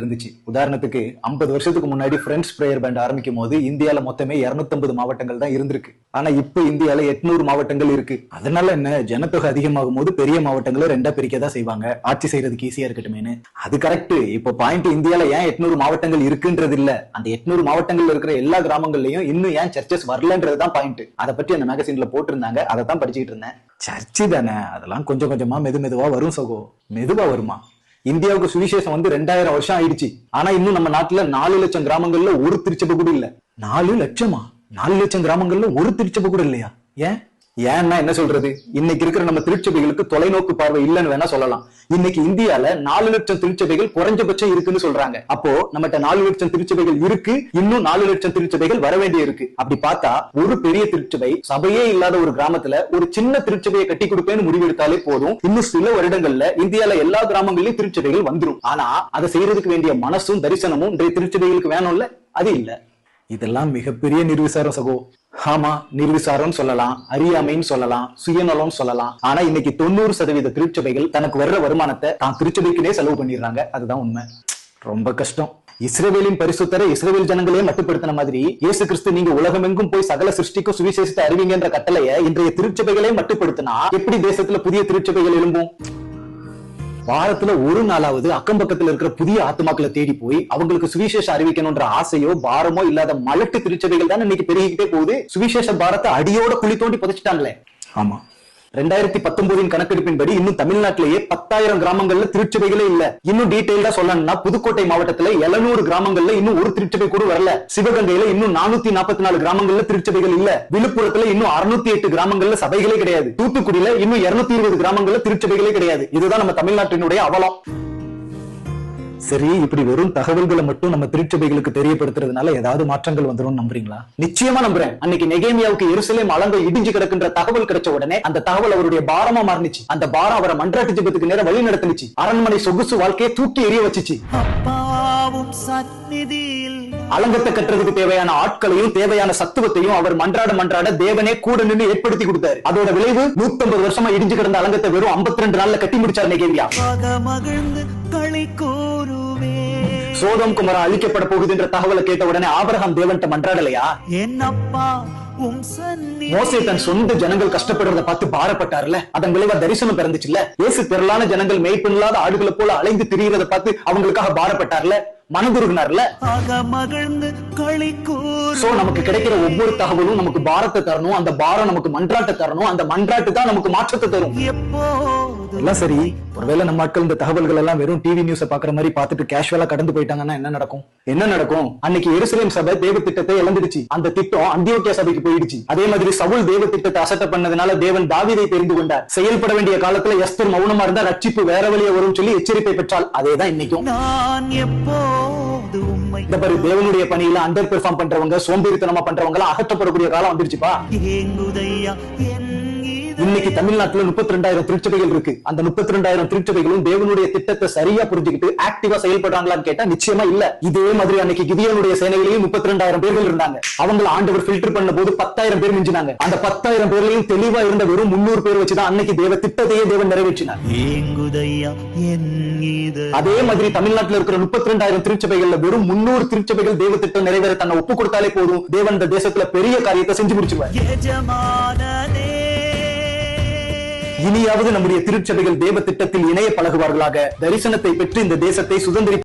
இருந்துச்சு. உதாரணத்துக்கு 50 வருஷத்துக்கு முன்னாடி ஃப்ரெண்ட்ஸ் பிரேயர் பேண்ட் ஆரம்பிக்கும் போது இந்தியால மொத்தமே 250 மாவட்டங்கள் தான் இருந்திருக்கு. ஆனா இப்ப இந்தியால 800 மாவட்டங்கள் இருக்கு. அதனால என்ன? ஜனத்தொகை அதிகமாகும் போது பெரிய மாவட்டங்களை ரெண்டா பிரிக்க தான் செய்வாங்க. ஆட்சி செய்யறதுக்கு ஈஸியா இருக்கட்டுமேனு அது கரெக்ட் இப்போ பாயிண்ட் இந்தியால ஏன் 800 மாவட்டங்கள் இருக்குன்றது இல்ல? அந்த 800 மாவட்டங்கள்ல இருக்கிற எல்லா கிராமங்கள்லயும் இன்னும் ஏன் சர்ச்சஸ் வரலன்றது தான் பாயிண்ட் அதை பற்றி அந்த மேகசின்ல போட்டிருந்தாங்க. அதை தான் படிச்சுட்டு இருந்தேன். சர்ச்சு தானே? அதெல்லாம் கொஞ்சம் கொஞ்சமா மெது மெதுவா வரும் சகோ. மெதுவா வருமா? இந்தியாவுக்கு சுவிசேஷம் வந்து ரெண்டாயிரம் வருஷம் ஆயிடுச்சு. ஆனா இன்னும் நம்ம நாட்டுல நாலு லட்சம் கிராமங்கள்ல ஒரு திருச்சபை கூட இல்ல. நாலு லட்சமா? நாலு லட்சம் கிராமங்கள்ல ஒரு திருச்சபை கூட இல்லையா? ஏன்? ஏன்னா என்ன சொல்றது? இன்னைக்கு இருக்கிற நம்ம திருச்சபைகளுக்கு தொலைநோக்கு பார்வை இல்லைன்னு வேணா சொல்லலாம். இன்னைக்கு இந்தியால நாலு லட்சம் திருச்சபைகள் குறைஞ்சபட்சம் இருக்குன்னு சொல்றாங்க. அப்போ நம்மகிட்ட நாலு லட்சம் திருச்சபைகள் இருக்கு இன்னும் நாலு லட்சம் திருச்சபைகள் வர வேண்டிய இருக்கு. அப்படி பார்த்தா ஒரு பெரிய திருச்சபை சபையே இல்லாத ஒரு கிராமத்துல ஒரு சின்ன திருச்சபையை கட்டி கொடுப்பேன்னு முடிவெடுத்தாலே போதும். இன்னும் சில வருடங்கள்ல இந்தியால எல்லா கிராமங்களிலும் திருச்சபைகள் வந்துரும். ஆனா அதை செய்யறதுக்கு வேண்டிய மனசும் தரிசனமும் இன்றைய திருச்சபைகளுக்கு வேணும்ல? அது இல்ல. இதெல்லாம் மிகப்பெரிய நிர்விசாரம் சகோ. ஆமா நிர்விசாரம் சொல்லலாம் அறியாமைன்னு சொல்லலாம் சுயநலம் சொல்லலாம். ஆனா இன்னைக்கு தொண்ணூறு சதவீத திருச்சபைகள் தனக்கு வர்ற வருமானத்தை தான் திருச்சபைக்குனே செலவு பண்ணிடுறாங்க. அதுதான் உண்மை. ரொம்ப கஷ்டம். இஸ்ரவேலின் பரிசுத்தரை இஸ்ரேவேல் ஜனங்களே மட்டுப்படுத்தின மாதிரி இயேசு கிறிஸ்து நீங்க உலகமெங்கும் போய் சகல சிருஷ்டிக்கும் சுவிசேஷத்தை அறிவிங்கன்ற கட்டளையை இன்றைய திருச்சபைகளே மட்டுப்படுத்தினா எப்படி தேசத்துல புதிய திருச்சபைகள் எழும்பும்? வாரத்துல ஒரு நாளாவது அக்கம் பக்கத்துல இருக்கிற புதிய ஆத்மாக்களை தேடி போய் அவங்களுக்கு சுவிசேஷ அறிவிக்கணும்ன்ற ஆசையோ பாரமோ இல்லாத மலட்டு திருச்சபைகள் தான் இன்னைக்கு பெருகிக்கிட்டே போகுது. சுவிசேஷ பாரத்தை அடியோட குழி தோண்டி புதைச்சிட்டாங்களே. ஆமா. ரெண்டாயிரத்தி பத்தொன்பதின் கணக்கெடுப்பின்படி இன்னும் தமிழ்நாட்டிலேயே பத்தாயிரம் கிராமங்கள்ல திருச்சபைகளே இல்ல. இன்னும் டீடைல்டா சொல்லணும்னா புதுக்கோட்டை மாவட்டத்துல 700 கிராமங்கள்ல இன்னும் ஒரு திருச்சபை கூட வரல. சிவகங்கையில இன்னும் நானூத்தி நாற்பத்தி நாலு கிராமங்கள்ல திருச்சபைகள் இல்ல. விழுப்புரத்துல இன்னும் அறுநூத்தி எட்டு கிராமங்கள்ல சபைகளே கிடையாது. தூத்துக்குடியில இன்னும் இருநூத்தி இருபது கிராமங்கள்ல திருச்சபைகளே கிடையாது. இதுதான் நம்ம தமிழ்நாட்டினுடைய அவலம். சரி இப்படி வெறும் தகவல்களை மட்டும் நம்ம திருச்சபைகளுக்கு தெரியப்படுத்துறதுனால ஏதாவது மாற்றங்கள் வந்துரும் நம்புறீங்களா? நிச்சயமா நம்புறேன். அன்னைக்கு நெகேமியாவுக்கு எருசலேம் அலங்கை இடிஞ்சு கிடக்குன்ற தகவல் கிடைச்ச உடனே அந்த தகவல் அவருடைய பாரமா மாறினுச்சு. அந்த பாரம் அவரை மன்றாட்டு ஜெபத்துக்கு நேரம் வழி நடத்துனுச்சு அரண்மனை சொகுசு வாழ்க்கையை தூக்கி எறிய வச்சுச்சு. அப்பாவும் சந்நிதியில். அலங்கத்தை கட்டுறதுக்கு தேவையான ஆட்களையும் தேவையான சத்துவத்தையும் அவர் மன்றாட மன்றாட தேவனே கூட நின்று ஏற்படுத்தி கொடுத்தாரு. அதோட விளைவு 150 வருஷமா இடிஞ்சு கிடந்த அலங்கத்தை வெறும் 52 நாள்ல கட்டி முடிச்சார் நெகேமியா. பக மகிழ்ந்து களி கூறுவே சோதம் குமரா அழிக்கப்பட போகுது என்ற தகவலை கேட்ட உடனே ஆபிரகாம் தேவன்ட்ட மன்றாடலையா? என் அப்பா மோசே தன் சொந்த ஜனங்கள் கஷ்டப்படுறத பார்த்து பாரப்பட்டார்ல? அதன் விளைவா தரிசனம் பிறந்துச்சுல்ல? இயேசு திரளான ஜனங்கள் மேய்ப்பில்லாத ஆடுகளை போல அலைந்து திரிகிறத பார்த்து அவங்களுக்காக பாரப்பட்டார்ல? மனதுருகினார்ல? சோ நமக்கு கிடைக்கிற ஒவ்வொரு தகவலும் நமக்கு பாரத்தை தரணும் அந்த பாரம் நமக்கு மன்றாட்டை தரணும் அந்த மன்றாட்டு தான் நமக்கு மாற்றத்தை தரும். எப்போது எல்லாம் சரி. ஒருவேளை நம்ம மக்கள் இந்த தகவல்கள் எல்லாம் வெறும் டிவி நியூஸ பாக்குற மாதிரி பார்த்துட்டு கேஷுவலா கடந்து போயிட்டாங்கன்னா என்ன நடக்கும்? என்ன நடக்கும்? அன்னைக்கு எருசலேம் சபை தேவ திட்டத்தை இழந்துடுச்சு. அந்த திட்டம் அந்தியோக்கிய சபைக்கு போயிடுச்சு. அதே மாதிரி சவுல் தேவ திட்டத்தை அசட்ட பண்ணதுனால தேவன் தாவீதை தெரிந்து கொண்டார். செயல்பட வேண்டிய காலத்துல எஸ்தர் மௌனமா இருந்தா ரட்சிப்பு வேற வழியா வரும் சொல்லி எச்சரிப்பை பெற்றால் அதேதான் இன்னைக்கும். நான் எப்போது உம்மை இந்த பாரு தேவனுடைய பணியில அண்டர் பெர்ஃபார்ம் பண்றவங்க சோம்பேறித்தனமா பண்றவங்க அகற்றப்படக்கூடிய காலம் வந்துருச்சுப்பா இன்னைக்கு தமிழ்நாட்டுல முப்பத்தி ரெண்டாயிரம் திருச்சபைகள் இருக்கு. அந்த முப்பத்தி ரெண்டாயிரம் திருச்சபைகளும் தேவனுடைய திட்டத்தை சரியா புரிஞ்சுக்கிட்டு ஆக்டிவா செயல்படுறாங்களான்னு கேட்டா நிச்சயமா இல்ல. இதே மாதிரி அன்னைக்கு கிதியோனுடைய சேனையிலையும் முப்பத்தி ரெண்டாயிரம் பேர்கள் இருந்தாங்க. அவங்கள ஆண்டவர் ஃபில்டர் பண்ண போது பத்தாயிரம் பேர் மிஞ்சினாங்க. அந்த பத்தாயிரம் பேர்லயும் தெளிவா இருந்த வெறும் முன்னூறு பேர் வச்சுதான் அன்னைக்கு தேவ திட்டத்தையே தேவன் நிறைவேற்றினார். அதே மாதிரி தமிழ்நாட்டுல இருக்கிற முப்பத்தி ரெண்டாயிரம் திருச்சபைகள்ல வெறும் முன்னூறு திருச்சபைகள் தேவ திட்டம் நிறைவேற தன்னை ஒப்பு கொடுத்தாலே போதும். தேவன் இந்த தேசத்துல பெரிய காரியத்தை செஞ்சு முடிச்சிருவார். எஜமானனே இனியாவது நம்முடைய திருச்சபைகள் தேவ திட்டத்தில் இணைய பழகுவார்களாக. தரிசனத்தை பெற்று இந்த தேசத்தை சுதந்திரி